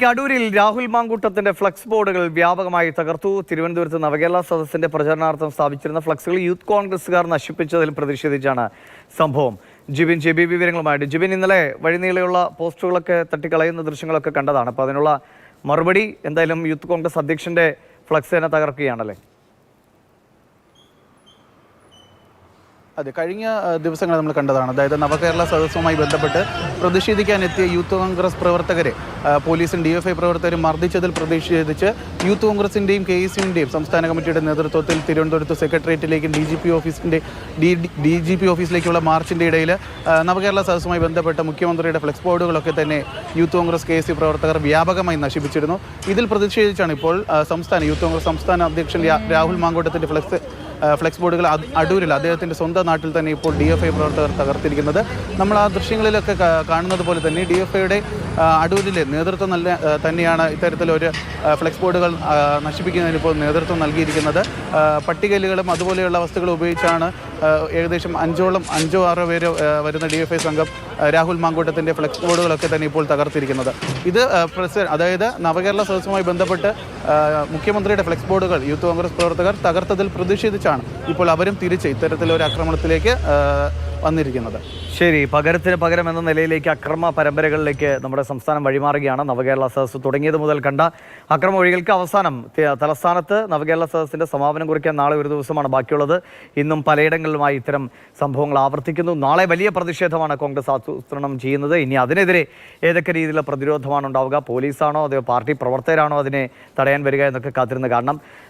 ഇതിലേക്ക് അടൂരിൽ രാഹുൽ മാങ്കൂട്ടത്തിന്റെ ഫ്ലക്സ് ബോർഡുകൾ വ്യാപകമായി തകർത്തു. തിരുവനന്തപുരത്ത് നവകേരള സദസ്സിന്റെ പ്രചരണാർത്ഥം സ്ഥാപിച്ചിരുന്ന ഫ്ലക്സുകൾ യൂത്ത് കോൺഗ്രസുകാർ നശിപ്പിച്ചതിൽ പ്രതിഷേധിച്ചാണ് സംഭവം. ജിബിൻ ജെബി വിവരങ്ങളുമായിട്ട്. ജിബിൻ ഇന്നലെ വഴിനീളെയുള്ള പോസ്റ്ററുകളൊക്കെ തട്ടിക്കളയുന്ന ദൃശ്യങ്ങളൊക്കെ കണ്ടതാണ്. അപ്പോൾ അതിനുള്ള മറുപടി എന്തായാലും യൂത്ത് കോൺഗ്രസ് അധ്യക്ഷന്റെ ഫ്ലക്സ് തന്നെ തകർക്കുകയാണല്ലേ? അതെ കഴിഞ്ഞ ദിവസങ്ങൾ നമ്മൾ കണ്ടതാണ്. അതായത് നവകേരള സദസ്സുമായി ബന്ധപ്പെട്ട് പ്രതിഷേധിക്കാനെത്തിയ യൂത്ത് കോൺഗ്രസ് പ്രവർത്തകരെ പോലീസും ഡി എഫ് ഐ പ്രവർത്തകരും മർദ്ദിച്ചതിൽ പ്രതിഷേധിച്ച് യൂത്ത് കോൺഗ്രസിന്റെയും കെ എസ് സംസ്ഥാന കമ്മിറ്റിയുടെ നേതൃത്വത്തിൽ തിരുവനന്തപുരത്ത് സെക്രട്ടേറിയറ്റിലേക്കും ഡി ജി പി ഓഫീസിന്റെ ഡി ഡി ജി പി ഓഫീസിലേക്കുള്ള മാർച്ചിന്റെ ഇടയിൽ നവകേരള സദസ്സുമായി ബന്ധപ്പെട്ട മുഖ്യമന്ത്രിയുടെ ഫ്ലെക്സ് ബോർഡുകളൊക്കെ തന്നെ യൂത്ത് കോൺഗ്രസ് കെ പ്രവർത്തകർ വ്യാപകമായി നശിപ്പിച്ചിരുന്നു. ഇതിൽ പ്രതിഷേധിച്ചാണ് ഇപ്പോൾ സംസ്ഥാന യൂത്ത് കോൺഗ്രസ് സംസ്ഥാന അധ്യക്ഷൻ രാഹുൽ മാങ്കോട്ടത്തിന്റെ ഫ്ലെക്സ് ഫ്ലെക്സ് ബോർഡുകൾ അടൂരിൽ അദ്ദേഹത്തിന്റെ സ്വന്തം നാട്ടിൽ തന്നെ ഇപ്പോൾ ഡി എഫ് ഐ പ്രവർത്തകർ തകർത്തിരിക്കുന്നത്. നമ്മൾ ആ ദൃശ്യങ്ങളിലൊക്കെ കാണുന്നത് പോലെ തന്നെ ഡി എഫ് ഐയുടെ അടൂരിലെ നേതൃത്വം നല്ല തന്നെയാണ് ഇത്തരത്തിലൊരു ഫ്ലെക്സ് ബോർഡുകൾ നശിപ്പിക്കുന്നതിന് ഇപ്പോൾ നേതൃത്വം നൽകിയിരിക്കുന്നത്. പട്ടികലുകളും അതുപോലെയുള്ള വസ്തുക്കൾ ഉപയോഗിച്ചാണ് ഏകദേശം അഞ്ചോളം അഞ്ചോ ആറോ പേര് വരുന്ന ഡി എഫ് ഐ സംഘം രാഹുൽ മാങ്കൂട്ടത്തിന്റെ ഫ്ലെക്സ് ബോർഡുകളൊക്കെ തന്നെ ഇപ്പോൾ തകർത്തിരിക്കുന്നത്. ഇത് പ്രസിഡന്റ് അതായത് നവകേരള സദസ്സുമായി ബന്ധപ്പെട്ട് മുഖ്യമന്ത്രിയുടെ ഫ്ലെക്സ് ബോർഡുകൾ യൂത്ത് കോൺഗ്രസ് പ്രവർത്തകർ തകർത്തതിൽ പ്രതിഷേധിച്ചാണ് ഇപ്പോൾ അവരും തിരിച്ച് ഇത്തരത്തിലൊരു ആക്രമണത്തിലേക്ക് വന്നിരിക്കുന്നത്. ശരി പകരത്തിന് പകരം എന്ന നിലയിലേക്ക് അക്രമ പരമ്പരകളിലേക്ക് നമ്മുടെ സംസ്ഥാനം വഴിമാറുകയാണ്. നവകേരള സദസ്സ് തുടങ്ങിയത് മുതൽ കണ്ട അക്രമ ഒഴികൾക്ക് അവസാനം തലസ്ഥാനത്ത് നവകേരള സദസ്സിന്റെ സമാപനം കുറിക്കാൻ നാളെ ഒരു ദിവസമാണ് ബാക്കിയുള്ളത്. ഇന്നും പലയിടങ്ങളിലുമായി ഇത്തരം സംഭവങ്ങൾ ആവർത്തിക്കുന്നു. നാളെ വലിയ പ്രതിഷേധമാണ് കോൺഗ്രസ് ആസൂത്രണം ചെയ്യുന്നത്. ഇനി അതിനെതിരെ ഏതൊക്കെ രീതിയിലുള്ള പ്രതിരോധമാണ് ഉണ്ടാവുക? പോലീസാണോ അതോ പാർട്ടി പ്രവർത്തകരാണോ അതിനെ തടയാൻ വരിക എന്നൊക്കെ കാത്തിരുന്ന് കാണണം.